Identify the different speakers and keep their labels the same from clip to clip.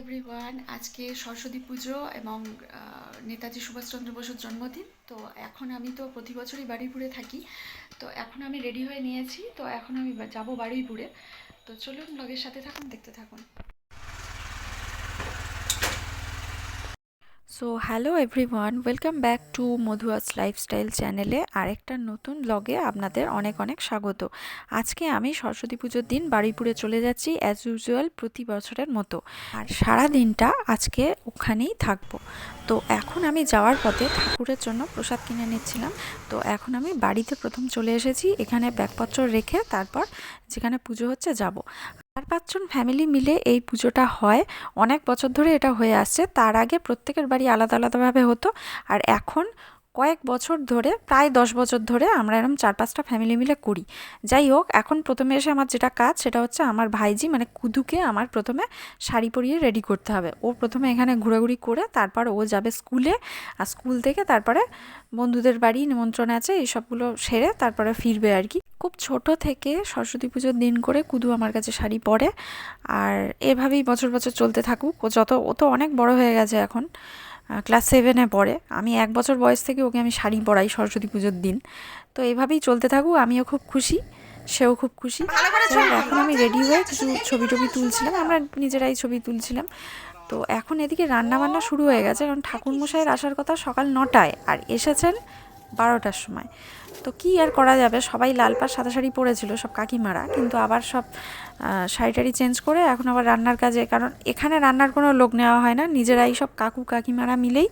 Speaker 1: Everyone আজকে সরস্বতী পুজো এবং নেতাজি সুভাষচন্দ্র বসুর জন্মদিন। তো এখন আমি তো প্রতি বছরই বাড়িপুরে থাকি। তো এখন আমি রেডি হয়ে নিয়েছি। তো এখন আমি যাব বাড়িপুরে। তো চলুন ব্লগের সাথে থাকুন, দেখতে থাকুন। So hello everyone welcome back to মধুয়াস lifestyle চ্যানেলে আরেকটা নতুন ব্লগে আপনাদের অনেক অনেক স্বাগত। আজকে আমি সরস্বতী পুজোর দিন বাড়িপুরে চলে যাচ্ছি অ্যাজ ইউজুয়াল প্রতি বছরের মতো। আর সারা দিনটা আজকে ওখানেই থাকব। তো এখন আমি যাওয়ার পথে ঠাকুরের জন্য প্রসাদ কিনে নিচ্ছিলাম। তো এখন আমি বাড়িতে প্রথম চলে এসেছি। এখানে ব্যাগপত্র রেখে তারপর যেখানে পুজো হচ্ছে যাব। চার পাঁচজন ফ্যামিলি মিলে এই পুজোটা হয়। অনেক বছর ধরে এটা হয়ে আসছে। তার আগে প্রত্যেকের বাড়ি আলাদা আলাদাভাবে হতো। আর এখন কয়েক বছর ধরে, প্রায় দশ বছর ধরে আমরা এরকম চার পাঁচটা ফ্যামিলি মিলে করি। যাই হোক, এখন প্রথমে এসে আমার যেটা কাজ, সেটা হচ্ছে আমার ভাইজি মানে কুদুকে আমার প্রথমে শাড়ি পরিয়ে রেডি করতে হবে। ও প্রথমে এখানে ঘোরাঘুরি করে তারপর ও যাবে স্কুলে। আর স্কুল থেকে তারপরে বন্ধুদের বাড়ি, নিমন্ত্রণ আছে এইসবগুলো সেরে তারপরে ফিরবে আর কি। খুব ছোট থেকে সরস্বতী পুজোর দিন করে কুদু আমার কাছে শাড়ি পরে। আর এভাবেই বছর বছর চলতে থাকুক। ও যত ও তো অনেক বড় হয়ে গেছে এখন। ক্লাস সেভেনে পড়ে। আমি এক বছর বয়স থেকে ওকে আমি শাড়ি পরাই সরস্বতী পুজোর দিন। তো এভাবেই চলতে থাকুক। আমিও খুব খুশি। সেও খুব খুশি। এখন আমি রেডি হয়ে কিছু ছবি টবি তুলছিলাম। আমরা নিজেরাই ছবি তুলছিলাম। তো এখন এদিকে রান্না বান্না শুরু হয়ে গেছে। কারণ ঠাকুরমশাইয়ের আসার কথা সকাল নটায়। আর এসেছেন বারোটার সময়। তো কি আর করা যাবে? সবাই লাল পাড় সাদা শাড়ি পরেছিল সব কাকিমারা কিন্তু আবার সব আহ, শাড়ি টাড়ি চেঞ্জ করে এখন আবার রান্নার কাজে কারণ এখানে রান্নার কোনো লোক নেওয়া হয় না নিজেরাই সব কাকু কাকিমারা মিলেই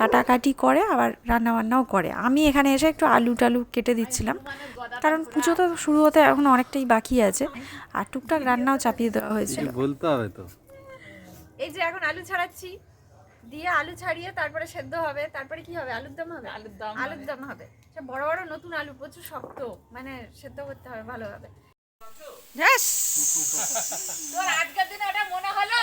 Speaker 1: কাটাকাটি করে আবার রান্না বান্নাও করে। আমি এখানে এসে একটু আলু টালু কেটে দিচ্ছিলাম কারণ পুজো তো শুরু হতে এখন অনেকটাই বাকি আছে আর টুকটাক রান্নাও চাপিয়ে দেওয়া হয়েছিল।
Speaker 2: বলতে হবে তো?
Speaker 3: এই যে এখন আলু ছাড়াচ্ছি। দিয়ে আলু ছাড়িয়ে তারপরে সেদ্ধ হবে তারপরে কি হবে? আলুর দম হবে? আলুর দম আলুর দম হবে। বড় বড় নতুন আলু প্রচুর শক্ত মানে সেদ্ধ করতে হবে ভালোভাবে। তোর আজকের দিনে এটা মনে হলো?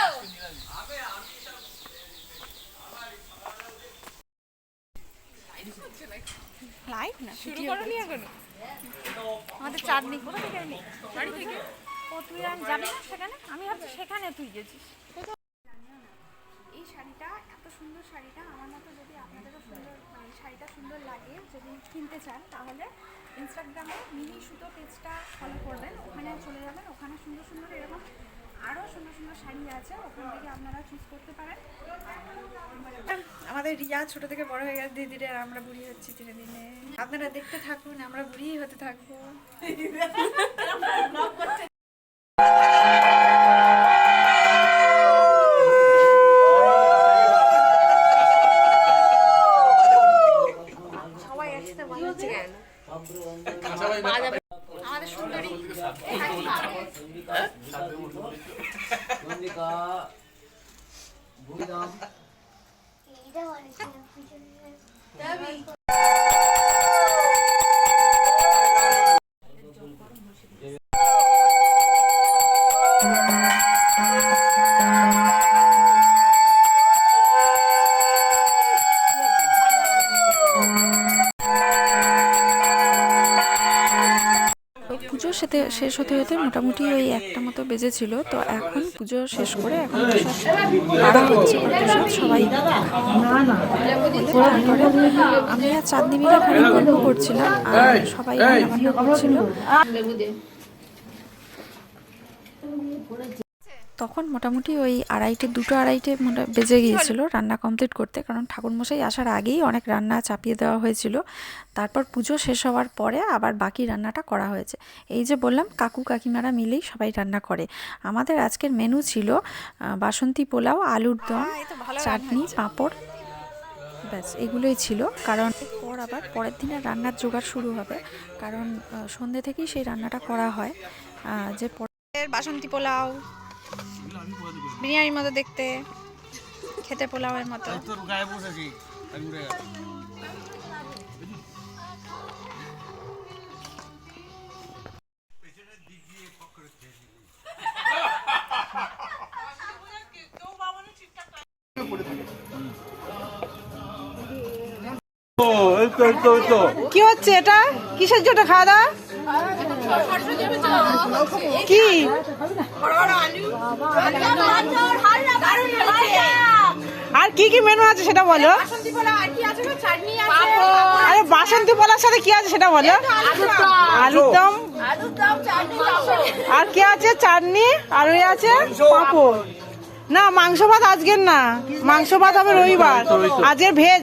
Speaker 1: লাইভ না?
Speaker 3: শুরু করনি এখন
Speaker 1: আমাদের চাটনি কোথা থেকে?
Speaker 3: বাড়ি থেকে?
Speaker 1: ও তুই আর যাবি না সেখানে? আমি ভাবছি সেখানে তুই গেছিস। শাড়িটা এত সুন্দর শাড়িটা আমার মতো যদি আপনাদেরও সুন্দর মানে শাড়িটা সুন্দর লাগে যদি কিনতে চান তাহলে ইনস্টাগ্রামে মিনি সুতো পেজটা ফলো করবেন ওখানে চলে যাবেন ওখানে সুন্দর সুন্দর এরকম আরও সুন্দর সুন্দর শাড়ি আছে ওখান থেকে আপনারা চুজ করতে পারেন। আমাদের রিয়া ছোট থেকে বড় হয়ে গেছে ধীরে ধীরে আর আমরা বুড়ি হচ্ছি ধীরে ধীরে আপনারা দেখতে থাকুন আমরা বুড়ি হতে থাকব।
Speaker 4: का
Speaker 1: भूदाम পুজো সাথে শেষ হতে হতে মোটামুটি ওই একটা মতো বেজেছিল। তো এখন পুজো শেষ করে এখন সবাই আমি আর চাঁদনি গল্প করছিলাম, আর সবাই করছিল। তখন মোটামুটি ওই আড়াইটে দুটো আড়াইটে মোটা বেজে গিয়েছিল রান্না কমপ্লিট করতে। কারণ ঠাকুরমশাই আসার আগেই অনেক রান্না চাপিয়ে দেওয়া হয়েছিল। তারপর পুজো শেষ হওয়ার পরে আবার বাকি রান্নাটা করা হয়েছে। এই যে বললাম কাকু কাকিমারা মিলেই সবাই রান্না করে। আমাদের আজকের মেনু ছিল বাসন্তী পোলাও আলুর দম চাটনি পাঁপড়। ব্যাস এগুলোই ছিল। কারণ পর আবার পরের দিনে রান্নার জোগাড় শুরু হবে। কারণ সন্ধ্যে থেকেই সেই রান্নাটা করা হয়। যে পরের বাসন্তী পোলাও। বিরিয়ানির মতো দেখতে খেতে পোলাওয়ের মতো।
Speaker 5: কি হচ্ছে এটা? কিসের জন্য খাওয়া দাওয়া? কি? কি কি মেনু আছে সেটা বলো?
Speaker 3: আর
Speaker 5: আরে বাসন্তী পোলার সাথে কি আছে সেটা বলো? আলুর দম
Speaker 3: আলুর দম চাটনি পাঁপড়।
Speaker 5: আর কি আছে? চাটনি? আর ওই আছে? পাঁপড়। না মাংস ভাত আজকের না। মাংস ভাত হবে রবিবার। আজকের ভেজ।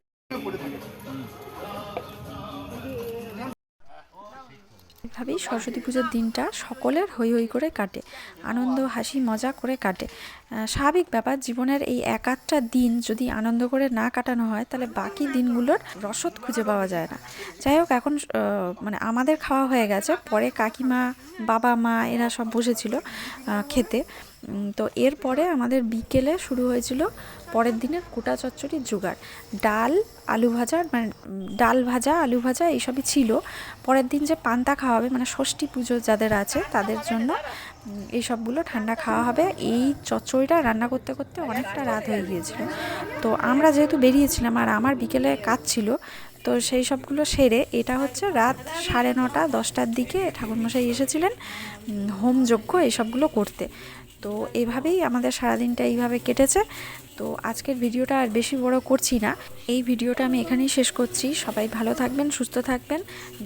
Speaker 1: এভাবেই সরস্বতী পুজোর দিনটা সকলের হই হই করে কাটে। আনন্দ, হাসি, মজা করে কাটে। স্বাভাবিক ব্যাপার, জীবনের এই এক আধটা দিন যদি আনন্দ করে না কাটানো হয়, তাহলে বাকি দিনগুলোর রসদ খুঁজে পাওয়া যায় না। যাই হোক, এখন মানে আমাদের খাওয়া হয়ে গেছে। পরে কাকিমা, বাবা, মা, এরা সব বসেছিল খেতে। তো এরপরে আমাদের বিকেলে শুরু হয়েছিল পরের দিনের কোটা চচ্চড়ির জোগাড়। ডাল, আলু ভাজা মানে ডাল ভাজা, আলু ভাজা এইসবই ছিল। পরের দিন যে পান্তা খাওয়া হবে মানে ষষ্ঠী পুজো যাদের আছে তাদের জন্য এই সবগুলো ঠান্ডা খাওয়া হবে। এই চচ্চড়িটা রান্না করতে করতে অনেকটা রাত হয়ে গিয়েছিল। তো আমরা যেহেতু বেরিয়েছিলাম আর আমার বিকেলে কাজ ছিল, তো সেই সবগুলো সেরে এটা হচ্ছে রাত সাড়ে নটা, দশটার দিকে ঠাকুরমশাই এসেছিলেন হোম যজ্ঞ এইসবগুলো করতে। তো এভাবেই আমাদের সারাদিনটা এইভাবে কেটেছে। তো আজকের ভিডিওটা আর বেশি বড় করছি না। এই ভিডিওটা আমি এখানেই শেষ করছি। সবাই ভালো থাকবেন, সুস্থ থাকবেন।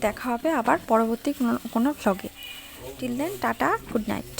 Speaker 1: দেখা হবে আবার পরবর্তী কোনো কোনো ভ্লগে till then tata good night